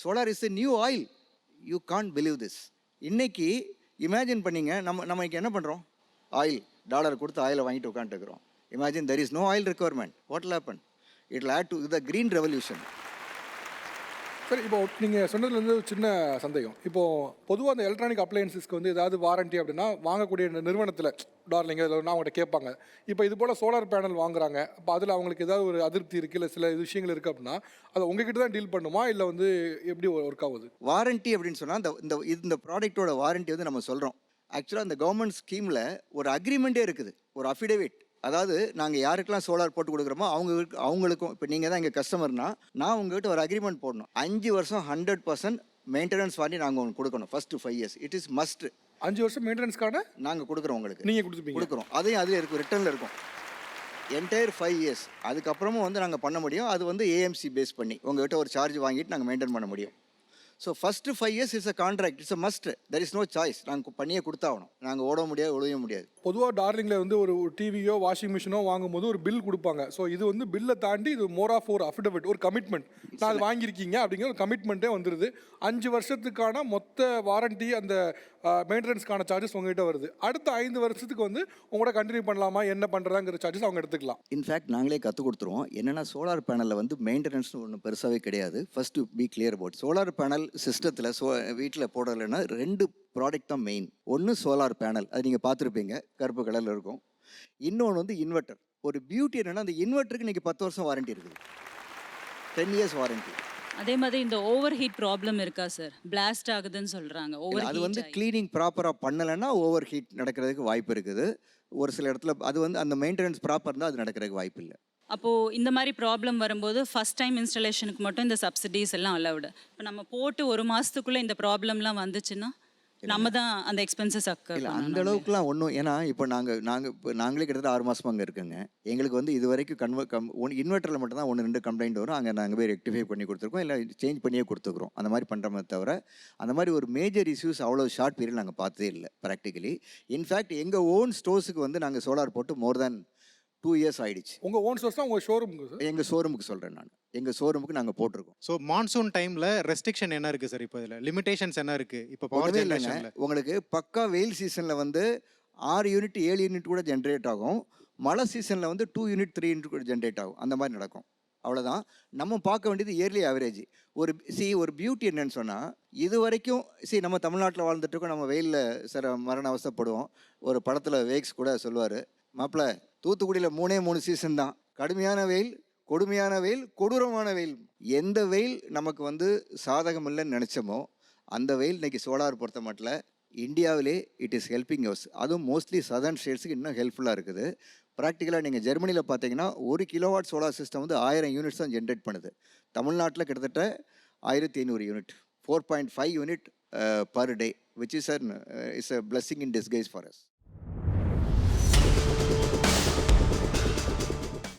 Solar is a new oil you can't believe this இன்னைக்கு imagine பண்ணீங்க நம்ம நம்ம என்ன பண்ணுறோம் ஆயில் டாலர் கொடுத்து ஆயிலை வாங்கிட்டு உட்காந்துருக்குறோம் imagine there is no oil requirement what happen it at to the green revolution சரி இப்போ நீங்கள் சொன்னதுலேருந்து ஒரு சின்ன சந்தேகம். இப்போ பொதுவாக அந்த எலக்ட்ரானிக் அப்ளையன்சஸ்க்கு வந்து ஏதாவது வாரண்டி அப்படின்னா வாங்கக்கூடிய நிறுவனத்தில் டார்லிங்க இதில் நான் அவங்கள்ட்ட கேட்பாங்க. இப்போ இது போல் சோலார் பேனல் வாங்குறாங்க. அப்போ அதில் அவங்களுக்கு ஏதாவது ஒரு அதிருப்தி இருக்குது இல்லை சில விஷயங்கள் இருக்குது அப்படின்னா அதை உங்ககிட்ட தான் டீல் பண்ணுமா? இல்லை வந்து எப்படி ஒர்க் ஆகுது? வாரண்டி அப்படின்னு சொன்னால் இந்த இந்த இந்த ப்ராடக்ட்டோட வாரண்டி வந்து நம்ம சொல்கிறோம் ஆக்சுவலாக அந்த கவர்மெண்ட் ஸ்கீமில் ஒரு அக்ரிமெண்ட்டே இருக்குது. ஒரு அஃபிடேவிட் அதாவது நாங்கள் யாருக்கெல்லாம் சோலார் போட்டு கொடுக்குறோமோ அவங்க அவங்களுக்கும் இப்போ நீங்கள் தான் எங்கள் கஸ்டமர்னா நான் உங்ககிட்ட ஒரு அக்ரிமெண்ட் போடணும். அஞ்சு வருஷம் ஹண்ட்ரட் பர்சன்ட் மெயின்டெனன்ஸ் வாரண்டி நாங்கள் உங்களுக்கு கொடுக்கணும். First five years it is must அஞ்சு வருஷம் மெயின்டெனன்ஸ்க்கான நாங்கள் கொடுக்குறோம் உங்களுக்கு. நீங்கள் கொடுத்துப்பீங்க. கொடுக்குறோம். அதையும் அதில் இருக்கும் ரிட்டர்னில் இருக்கும். என்டையர் ஃபைவ் இயர்ஸ் அதுக்கப்புறமும் வந்து நாங்கள் பண்ண முடியும். அது வந்து ஏஎம்சி பேஸ் பண்ணி உங்ககிட்ட ஒரு சார்ஜ் வாங்கிட்டு நாங்கள் மெயின்டைன் பண்ண முடியும். So first five years is a contract it's a must there is no choice நாங்கள் பண்ணியே கொடுத்தாகணும். நாங்கள் ஓட முடியாது ஒழிய முடியாது. பொதுவாக டார்லிங்கில் வந்து ஒரு டிவியோ வாஷிங் மிஷினோ வாங்கும்போது ஒரு பில் கொடுப்பாங்க. ஸோ இது வந்து பில்லை தாண்டி இது மோர் ஆஃப் ஒரு அஃபிடவிட் ஒரு கமிட்மெண்ட் நான் அது வாங்கியிருக்கீங்க அப்படிங்கிற ஒரு கமிட்மெண்ட்டே வந்துடுது அஞ்சு வருஷத்துக்கான மொத்த வாரண்டி அந்த மெயின்டெனன்ஸ்க்கான சார்ஜஸ் உங்ககிட்ட வருது. அடுத்த ஐந்து வருஷத்துக்கு வந்து உங்களோட கண்டினியூ பண்ணலாமா என்ன பண்ணுறாங்கிற சார்ஜஸ் அவங்க எடுத்துக்கலாம். இன்ஃபேக்ட் நாங்களே கற்றுக் கொடுத்துருவோம். என்னென்னா சோலார் பேனலில் வந்து மெயின்டெனன்ஸ்னு ஒன்று பெருசாகவே கிடையாது. First be clear about solar panel சிஸ்டத்தில் சோ வீட்டில் போடலைன்னா ரெண்டு ப்ராடக்ட் தான் மெயின் ஒன்று சோலார் பேனல் அது நீங்கள் பார்த்துருப்பீங்க கருப்பு கலரில் இருக்கும். இன்னொன்று வந்து இன்வெர்ட்டர் ஒரு பியூட்டி என்னென்னா அந்த இன்வெர்ட்டருக்கு இன்றைக்கி பத்து வருஷம் வாரண்டி இருக்குது. டென் இயர்ஸ் வாரண்டி அதே மாதிரி இந்த ஓவர் ஹீட் ப்ராப்ளம் இருக்கா சார் பிளாஸ்ட் ஆகுதுன்னு சொல்றாங்க. ஓவர் அது வந்து க்ளீனிங் ப்ராப்பராக பண்ணலைன்னா ஓவர் ஹீட் நடக்கிறதுக்கு வாய்ப்பு இருக்குது. ஒரு சில இடத்துல அது வந்து அந்த மெயின்டெனன்ஸ் ப்ராப்பர் இருந்தால் அது நடக்கிறதுக்கு வாய்ப்பு இல்லை. அப்போ இந்த மாதிரி ப்ராப்ளம் வரும்போது ஃபர்ஸ்ட் டைம் இன்ஸ்டலேஷனுக்கு மட்டும் இந்த சப்சிடிஸ் எல்லாம் அலவுடு இப்போ நம்ம போட்டு ஒரு மாசத்துக்குள்ள இந்த ப்ராப்ளம்லாம் வந்துச்சுன்னா? நம்ம தான் அந்த எக்ஸ்பென்சஸ் அக்க இல்லை அந்த அளவுக்குலாம் ஒன்றும் ஏன்னா இப்போ நாங்கள் நாங்கள் இப்போ நாங்களே கிட்டத்தட்ட ஆறு மாதமாக அங்கே இருக்குங்க. எங்களுக்கு வந்து இது வரைக்கும் கன்வ கம் ஒன் இன்வெர்ட்டரில் மட்டும் தான் ஒன்று ரெண்டு கம்ப்ளைண்ட் வரும். அங்கே நாங்கள் போய் ரெக்டிஃபை பண்ணி கொடுத்துருக்கோம். இல்லை சேஞ்ச் பண்ணியே கொடுத்துருக்குறோம். அந்த மாதிரி பண்ணுறோமே தவிர அந்த மாதிரி ஒரு மேஜர் இஷ்யூஸ் அவ்வளோ ஷார்ட் பீரியட் நாங்கள் பார்த்ததே இல்லை ப்ராக்டிக்கலி இன்ஃபேக்ட் எங்கள் ஓன் ஸ்டோர்ஸுக்கு வந்து நாங்கள் சோலார் போட்டு மோர் தேன் டூ இயர்ஸ் ஆயிடுச்சு. உங்கள் ஓன் சோர்ஸ் தான் உங்கள் ஷோரூமுக்கு சார் எங்கள் ஷோரூமுக்கு சொல்கிறேன் நான். எங்கள் ஷோரூமுக்கு நாங்கள் போட்டிருக்கோம். ஸோ மான்சூன் டைமில் ரெஸ்ட்ரிக்ஷன் என்ன இருக்குது சார் இப்போ இதில்? லிமிடேஷன்ஸ் என்ன இருக்குது இப்போ பவர் ஜென்ரேஷனில் உங்களுக்கு பக்கா வெயில் சீசனில் வந்து ஆறு யூனிட் ஏழு யூனிட் கூட ஜென்ரேட் ஆகும். மழை சீசனில் வந்து டூ யூனிட் த்ரீ யூனிட் கூட ஜென்ரேட் ஆகும். அந்த மாதிரி நடக்கும். அவ்வளோதான் நம்ம பார்க்க வேண்டியது இயர்லி ஆவரேஜ் ஒரு சி ஒரு பியூட்டி என்னன்னு சொன்னால் இது வரைக்கும் சி நம்ம தமிழ்நாட்டில் வாழ்ந்துட்டு இருக்கோம். நம்ம வெயிலில் சில மரண அவஸ்தைப்படுவோம் ஒரு படத்தில் வேக்ஸ் கூட சொல்லுவார் மாப்பிள்ள தூத்துக்குடியில் மூணே மூணு சீசன் தான். கடுமையான வெயில் கொடுமையான வெயில் கொடூரமான வெயில். எந்த வெயில் நமக்கு வந்து சாதகம் இல்லைன்னு நினச்சோமோ அந்த வெயில் இன்னைக்கு சோலார் பொறுத்த மட்டும் இந்தியாவிலே இட் இஸ் ஹெல்பிங் யோஸ் அதுவும் மோஸ்ட்லி சதர்ன் ஸ்டேட்ஸுக்கு இன்னும் ஹெல்ப்ஃபுல்லாக இருக்குது. ப்ராக்டிக்கலாக நீங்கள் ஜெர்மனியில் பார்த்தீங்கன்னா ஒரு கிலோவாட் சோலார் சிஸ்டம் வந்து ஆயிரம் யூனிட்ஸ் தான் ஜென்ரேட் பண்ணுது. தமிழ்நாட்டில் கிட்டத்தட்ட ஆயிரத்தி ஐநூறு unit four point five unit per day which is an is a blessing in disguise for us